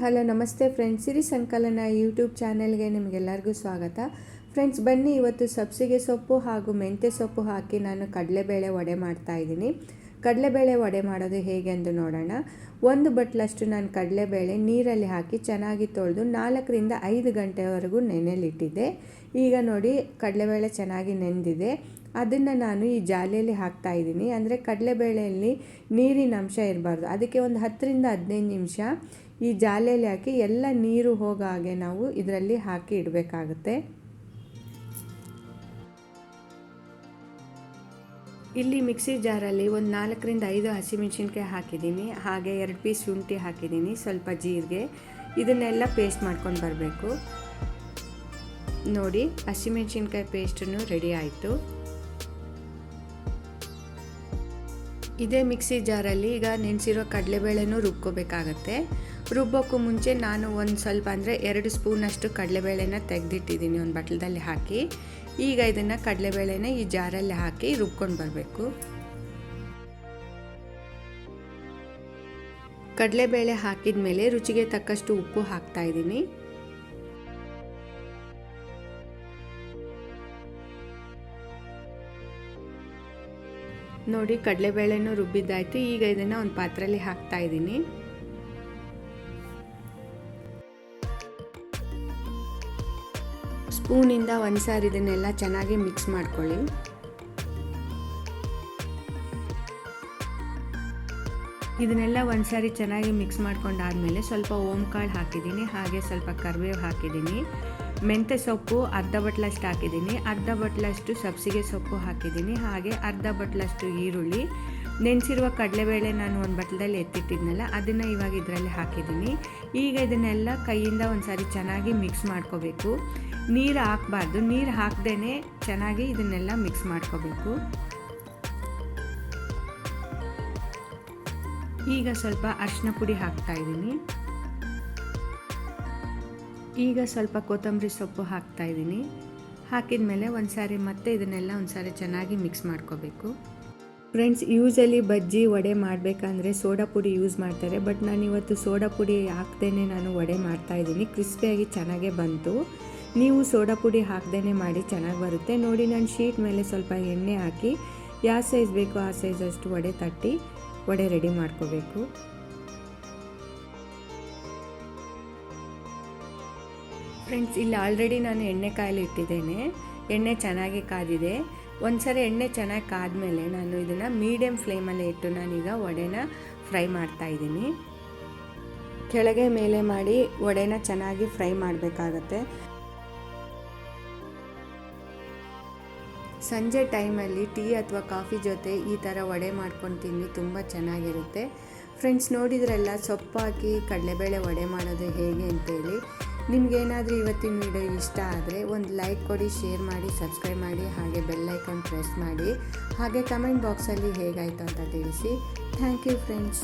Hello, ನಮಸ್ತೆ friends ಸಿರಿ ಸಂಕಲನ YouTube ಚಾನೆಲ್ಗೆ ನಿಮಗೆಲ್ಲರಿಗೂ ಸ್ವಾಗತ. ಫ್ರೆಂಡ್ಸ್ ಬನ್ನಿ, ಇವತ್ತು ಸಬ್ಸಿಗೆ ಸೊಪ್ಪು ಹಾಗೂ ಮೆಂತ್ಯ ಸೊಪ್ಪು ಹಾಕಿ ನಾನು ಕಡಲೆಬೇಳೆ ವಡೆ ಮಾಡ್ತಾ ಇದ್ದೀನಿ. ಕಡಲೆಬೇಳೆ ವಡೆ ಮಾಡೋದು ಹೇಗೆ ಎಂದು ನೋಡೋಣ. ಒಂದು ಬಟ್ಲಷ್ಟು ನಾನು ಕಡಲೆಬೇಳೆ ನೀರಲ್ಲಿ ಹಾಕಿ ಚೆನ್ನಾಗಿ ತೊಳೆದು ನಾಲ್ಕರಿಂದ ಐದು ಗಂಟೆವರೆಗೂ ನೆನೆಲಿಟ್ಟಿದ್ದೆ. ಈಗ ನೋಡಿ ಕಡಲೆಬೇಳೆ ಚೆನ್ನಾಗಿ ನೆಂದಿದೆ. ಅದನ್ನು ನಾನು ಈ ಜಾಲಿಯಲ್ಲಿ ಹಾಕ್ತಾ ಇದ್ದೀನಿ. ಅಂದರೆ ಕಡಲೆಬೇಳೆಯಲ್ಲಿ ನೀರಿನ ಅಂಶ ಇರಬಾರ್ದು. ಅದಕ್ಕೆ ಒಂದು ಹತ್ತರಿಂದ ಹದಿನೈದು ನಿಮಿಷ ಈ ಜಾಲಿಯಲ್ಲಿ ಹಾಕಿ ಎಲ್ಲ ನೀರು ಹೋಗೋ ಹಾಗೆ ನಾವು ಇದರಲ್ಲಿ ಹಾಕಿ ಇಡಬೇಕಾಗುತ್ತೆ. ಇಲ್ಲಿ ಮಿಕ್ಸಿ ಜಾರಲ್ಲಿ ಒಂದು ನಾಲ್ಕರಿಂದ ಐದು ಹಸಿಮೆಣಸಿನ್ಕಾಯಿ ಹಾಕಿದ್ದೀನಿ. ಹಾಗೆ ಎರಡು ಪೀಸ್ ಶುಂಠಿ ಹಾಕಿದ್ದೀನಿ ಸ್ವಲ್ಪ ಜೀರಿಗೆ. ಇದನ್ನೆಲ್ಲ ಪೇಸ್ಟ್ ಮಾಡ್ಕೊಂಡು ಬರಬೇಕು. ನೋಡಿ, ಹಸಿಮೆಣಸಿನ್ಕಾಯಿ ಪೇಸ್ಟನ್ನು ರೆಡಿ ಆಯಿತು. ಇದೇ ಮಿಕ್ಸಿ ಜಾರಲ್ಲಿ ಈಗ ನೆನೆಸಿರೋ ಕಡಲೆಬೇಳೆನೂ ರುಬ್ಕೋಬೇಕಾಗತ್ತೆ. ರುಬ್ಬೋಕ್ಕೂ ಮುಂಚೆ ನಾನು ಒಂದು ಸ್ವಲ್ಪ ಅಂದರೆ ಎರಡು ಸ್ಪೂನಷ್ಟು ಕಡಲೆಬೇಳೆನ ತೆಗೆದಿಟ್ಟಿದ್ದೀನಿ ಒಂದು ಬಟ್ಲದಲ್ಲಿ ಹಾಕಿ. ಈಗ ಇದನ್ನು ಕಡಲೆಬೇಳೆನ ಈ ಜಾರಲ್ಲಿ ಹಾಕಿ ರುಬ್ಕೊಂಡು ಬರಬೇಕು. ಕಡಲೆಬೇಳೆ ಹಾಕಿದ ಮೇಲೆ ರುಚಿಗೆ ತಕ್ಕಷ್ಟು ಉಪ್ಪು ಹಾಕ್ತಾ ಇದ್ದೀನಿ. ನೋಡಿ ಕಡಲೆಬೇಳೆನೂ ರುಬ್ಬಿದ್ದಾಯ್ತು. ಈಗ ಇದನ್ನು ಒಂದು ಪಾತ್ರೆಯಲ್ಲಿ ಹಾಕ್ತಾ ಇದ್ದೀನಿ. ಸ್ಪೂನಿಂದ ಒಂದು ಸಾರಿ ಇದನ್ನೆಲ್ಲ ಚೆನ್ನಾಗಿ ಮಿಕ್ಸ್ ಮಾಡ್ಕೊಳ್ಳಿ. ಇದನ್ನೆಲ್ಲ ಒಂದು ಸಾರಿ ಚೆನ್ನಾಗಿ ಮಿಕ್ಸ್ ಮಾಡ್ಕೊಂಡಾದ್ಮೇಲೆ ಸ್ವಲ್ಪ ಓಂಕಾಳು ಹಾಕಿದ್ದೀನಿ, ಹಾಗೆ ಸ್ವಲ್ಪ ಕರಿಬೇವು ಹಾಕಿದ್ದೀನಿ. ಮೆಂತ್ಯ ಸೊಪ್ಪು ಅರ್ಧ ಬಟ್ಲಷ್ಟು ಹಾಕಿದ್ದೀನಿ, ಅರ್ಧ ಬಟ್ಲಷ್ಟು ಸಬ್ಸಿಗೆ ಸೊಪ್ಪು ಹಾಕಿದ್ದೀನಿ, ಹಾಗೆ ಅರ್ಧ ಬಟ್ಲಷ್ಟು ಈರುಳ್ಳಿ ನೆನೆಸಿರುವ ಕಡಲೆಬೇಳೆ ನಾನು ಒಂದು ಬಟ್ಲದಲ್ಲಿ ಎತ್ತಿಟ್ಟಿದ್ನಲ್ಲ, ಅದನ್ನು ಇವಾಗ ಇದರಲ್ಲಿ ಹಾಕಿದ್ದೀನಿ. ಈಗ ಇದನ್ನೆಲ್ಲ ಕೈಯಿಂದ ಒಂದು ಸಾರಿ ಚೆನ್ನಾಗಿ ಮಿಕ್ಸ್ ಮಾಡ್ಕೋಬೇಕು. ನೀರು ಹಾಕಬಾರ್ದು. ನೀರು ಹಾಕ್ದೇ ಚೆನ್ನಾಗಿ ಇದನ್ನೆಲ್ಲ ಮಿಕ್ಸ್ ಮಾಡ್ಕೋಬೇಕು. ಈಗ ಸ್ವಲ್ಪ ಅರಿಶಿನ ಪುಡಿ ಹಾಕ್ತಾ ಇದ್ದೀನಿ. ಈಗ ಸ್ವಲ್ಪ ಕೊತ್ತಂಬರಿ ಸೊಪ್ಪು ಹಾಕ್ತಾ ಇದ್ದೀನಿ. ಹಾಕಿದ ಮೇಲೆ ಒಂದು ಸಾರಿ ಮತ್ತೆ ಇದನ್ನೆಲ್ಲ ಒಂದು ಸಾರಿ ಚೆನ್ನಾಗಿ ಮಿಕ್ಸ್ ಮಾಡ್ಕೋಬೇಕು. ಫ್ರೆಂಡ್ಸ್ ಯೂಸಲಿ ಬಜ್ಜಿ ವಡೆ ಮಾಡಬೇಕಂದ್ರೆ ಸೋಡಾ ಪುಡಿ ಯೂಸ್ ಮಾಡ್ತಾರೆ. ಬಟ್ ನಾನು ಇವತ್ತು ಸೋಡಾ ಪುಡಿ ಹಾಕ್ದೇ ನಾನು ವಡೆ ಮಾಡ್ತಾಯಿದ್ದೀನಿ ಕ್ರಿಸ್ಪಿಯಾಗಿ ಚೆನ್ನಾಗೇ ಬಂತು. ನೀವು ಸೋಡಾ ಪುಡಿ ಹಾಕ್ದೇ ಮಾಡಿ ಚೆನ್ನಾಗಿ ಬರುತ್ತೆ. ನೋಡಿ, ನಾನು ಶೀಟ್ ಮೇಲೆ ಸ್ವಲ್ಪ ಎಣ್ಣೆ ಹಾಕಿ, ಯಾವ ಸೈಜ್ ಬೇಕೋ ಆ ಸೈಜಷ್ಟು ವಡೆ ತಟ್ಟಿ ವಡೆ ರೆಡಿ ಮಾಡ್ಕೋಬೇಕು. ಫ್ರೆಂಡ್ಸ್, ಇಲ್ಲಿ ಆಲ್ರೆಡಿ ನಾನು ಎಣ್ಣೆ ಕಾಯಲು ಇಟ್ಟಿದ್ದೇನೆ. ಎಣ್ಣೆ ಚೆನ್ನಾಗಿ ಕಾದಿದೆ. ಒಂದ್ಸರಿ ಎಣ್ಣೆ ಚೆನ್ನಾಗಿ ಕಾದ್ಮೇಲೆ ನಾನು ಇದನ್ನು ಮೀಡಿಯಮ್ ಫ್ಲೇಮಲ್ಲಿ ಇಟ್ಟು ನಾನೀಗ ವಡೆನ ಫ್ರೈ ಮಾಡ್ತಾ ಇದ್ದೀನಿ. ಕೆಳಗೆ ಮೇಲೆ ಮಾಡಿ ವಡೆನ ಚೆನ್ನಾಗಿ ಫ್ರೈ ಮಾಡಬೇಕಾಗತ್ತೆ. ಸಂಜೆ ಟೈಮಲ್ಲಿ ಟೀ ಅಥವಾ ಕಾಫಿ ಜೊತೆ ಈ ಥರ ವಡೆ ಮಾಡ್ಕೊಂಡು ತಿಂದು ತುಂಬ ಚೆನ್ನಾಗಿರುತ್ತೆ. ಫ್ರೆಂಡ್ಸ್ ನೋಡಿದ್ರೆಲ್ಲ ಸೊಪ್ಪು ಕಡಲೆಬೇಳೆ ವಡೆ ಮಾಡೋದು ಹೇಗೆ ಅಂತೇಳಿ. ನಿಮಗೇನಾದರೂ ಇವತ್ತಿನ ವಿಡಿಯೋ ಇಷ್ಟ ಆದರೆ ಒಂದು ಲೈಕ್ ಕೊಡಿ ಶೇರ್ ಮಾಡಿ ಸಬ್ಸ್ಕ್ರೈಬ್ ಮಾಡಿ, ಹಾಗೆ ಬೆಲ್ಲೈಕನ್ ಪ್ರೆಸ್ ಮಾಡಿ. ಹಾಗೆ ಕಮೆಂಟ್ ಬಾಕ್ಸಲ್ಲಿ ಹೇಗಾಯಿತು ಅಂತ ತಿಳಿಸಿ. Thank you friends